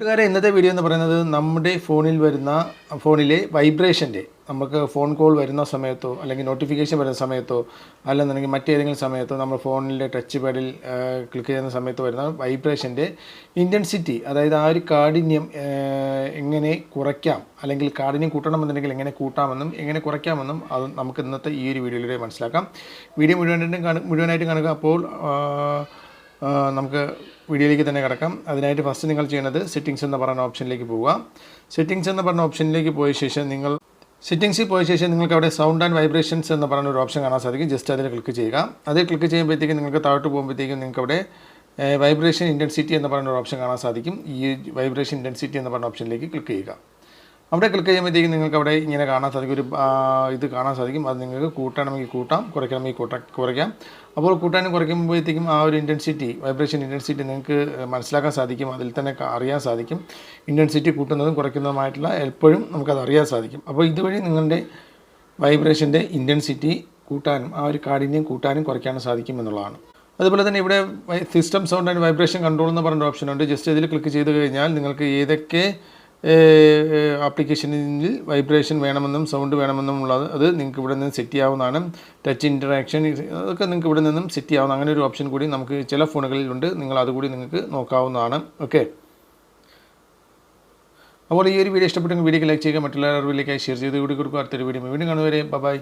കൂട്ടുകാരെ ഇന്നത്തെ വീഡിയോ എന്ന് പറയുന്നത് നമ്മുടെ ഫോണിൽ വരുന്ന ഫോണിലെ വൈബ്രേഷന്റെ നമുക്ക് ഫോൺ കോൾ വരുന്ന സമയത്തോ അല്ലെങ്കിൽ നോട്ടിഫിക്കേഷൻ വരുന്ന സമയത്തോ അല്ലെന്നുണ്ടെങ്കിൽ മറ്റേതെങ്കിലും സമയത്തോ നമ്മൾ ഫോണിന്റെ ടച്ച് പാഡിൽ ക്ലിക്ക് ചെയ്യുന്ന സമയത്ത് വരുന്ന വൈബ്രേഷന്റെ ഇന്റൻസിറ്റി അതായത് ആ ഒരു കാഠിന്യം എങ്ങനെ കുറയ്ക്കാം അല്ലെങ്കിൽ കാഠിന്യം കൂട്ടണമെന്നുണ്ടെങ്കിൽ എങ്ങനെ കൂട്ടാമെന്നും എങ്ങനെ കുറയ്ക്കാമെന്നും അത് നമുക്ക് ഇന്നത്തെ ഈ ഒരു വീഡിയോയിലൂടെ മനസ്സിലാക്കാം. വീഡിയോ മുഴുവനായിട്ടും മുഴുവനായിട്ട് കാണുക. അപ്പോൾ നമുക്ക് വീഡിയോയിലേക്ക് തന്നെ കിടക്കാം. അതിനായിട്ട് ഫസ്റ്റ് നിങ്ങൾ ചെയ്യുന്നത് സെറ്റിങ്സ് എന്ന് പറയുന്ന ഓപ്ഷനിലേക്ക് പോവുക. സെറ്റിങ്സ് എന്ന് പറഞ്ഞ ഓപ്ഷനിലേക്ക് പോയ ശേഷം നിങ്ങൾ സെറ്റിങ്സിൽ പോയ ശേഷം നിങ്ങൾക്ക് അവിടെ സൗണ്ട് ആൻഡ് വൈബ്രേഷൻസ് എന്ന് പറയുന്ന ഒരു ഓപ്ഷൻ കാണാൻ സാധിക്കും. ജസ്റ്റ് അതിൽ ക്ലിക്ക് ചെയ്യുക. അതിൽ ക്ലിക്ക് ചെയ്യുമ്പോഴത്തേക്കും നിങ്ങൾക്ക് താഴോട്ട് പോകുമ്പോഴത്തേക്കും നിങ്ങൾക്ക് അവിടെ വൈബ്രേഷൻ ഇന്റൻസിറ്റി എന്ന് പറയുന്ന ഒരു ഓപ്ഷൻ കാണാൻ സാധിക്കും. ഈ വൈബ്രേഷൻ ഇന്റൻസിറ്റി എന്ന് പറയുന്ന ഓപ്ഷനിലേക്ക് ക്ലിക്ക് ചെയ്യുക. അവിടെ ക്ലിക്ക് ചെയ്യുമ്പോഴത്തേക്കും നിങ്ങൾക്ക് അവിടെ ഇങ്ങനെ കാണാൻ സാധിക്കും. ഒരു ഇത് കാണാൻ സാധിക്കും. അത് നിങ്ങൾക്ക് കൂട്ടണമെങ്കിൽ കൂട്ടാം കുറയ്ക്കണമെങ്കിൽ കൂട്ട കുറയ്ക്കാം. അപ്പോൾ കൂട്ടാനും കുറയ്ക്കുമ്പോഴത്തേക്കും ആ ഒരു ഇന്റൻസിറ്റി വൈബ്രേഷൻ ഇന്റൻസിറ്റി നിങ്ങൾക്ക് മനസ്സിലാക്കാൻ സാധിക്കും. അതിൽ തന്നെ അറിയാൻ സാധിക്കും. ഇന്റൻസിറ്റി കൂട്ടുന്നതും കുറയ്ക്കുന്നതുമായിട്ടുള്ള എപ്പോഴും നമുക്കത് അറിയാൻ സാധിക്കും. അപ്പോൾ ഇതുവഴി നിങ്ങളുടെ വൈബ്രേഷന്റെ ഇന്റൻസിറ്റി കൂട്ടാനും ആ ഒരു കാഠിന്യം കൂട്ടാനും കുറയ്ക്കാനും സാധിക്കും എന്നുള്ളതാണ്. അതുപോലെ തന്നെ ഇവിടെ system sound and vibration control എന്ന് പറഞ്ഞ ഓപ്ഷൻ ഉണ്ട്. ജസ്റ്റ് ഇതിൽ ക്ലിക്ക് ചെയ്ത് കഴിഞ്ഞാൽ നിങ്ങൾക്ക് ഏതൊക്കെ ആപ്ലിക്കേഷനിൽ വൈബ്രേഷൻ വേണമെന്നും സൗണ്ട് വേണമെന്നും ഉള്ളത് അത് നിങ്ങൾക്ക് ഇവിടെ നിന്ന് സെറ്റ് ചെയ്യാവുന്നതാണ്. ടച്ച് ഇന്ററാക്ഷൻ അതൊക്കെ നിങ്ങൾക്ക് ഇവിടെ നിന്നും സെറ്റ് ചെയ്യാവുന്ന അങ്ങനെ ഒരു ഓപ്ഷൻ കൂടി നമുക്ക് ചില ഫോണുകളിലുണ്ട് നിങ്ങൾ അതുകൂടി നിങ്ങൾക്ക് നോക്കാവുന്നതാണ്. ഓക്കെ അപ്പോൾ ഈ ഒരു വീഡിയോ ഇഷ്ടപ്പെട്ടെങ്കിൽ വീഡിയോക്ക് ലൈക്ക് ചെയ്യുക മറ്റുള്ളവരുടെ അറിവിലേക്കായി ഷെയർ ചെയ്ത് കൂടി കൊടുക്കുക. അടുത്തൊരു വീഡിയോ വീണ്ടും കാണുവരെ ബൈ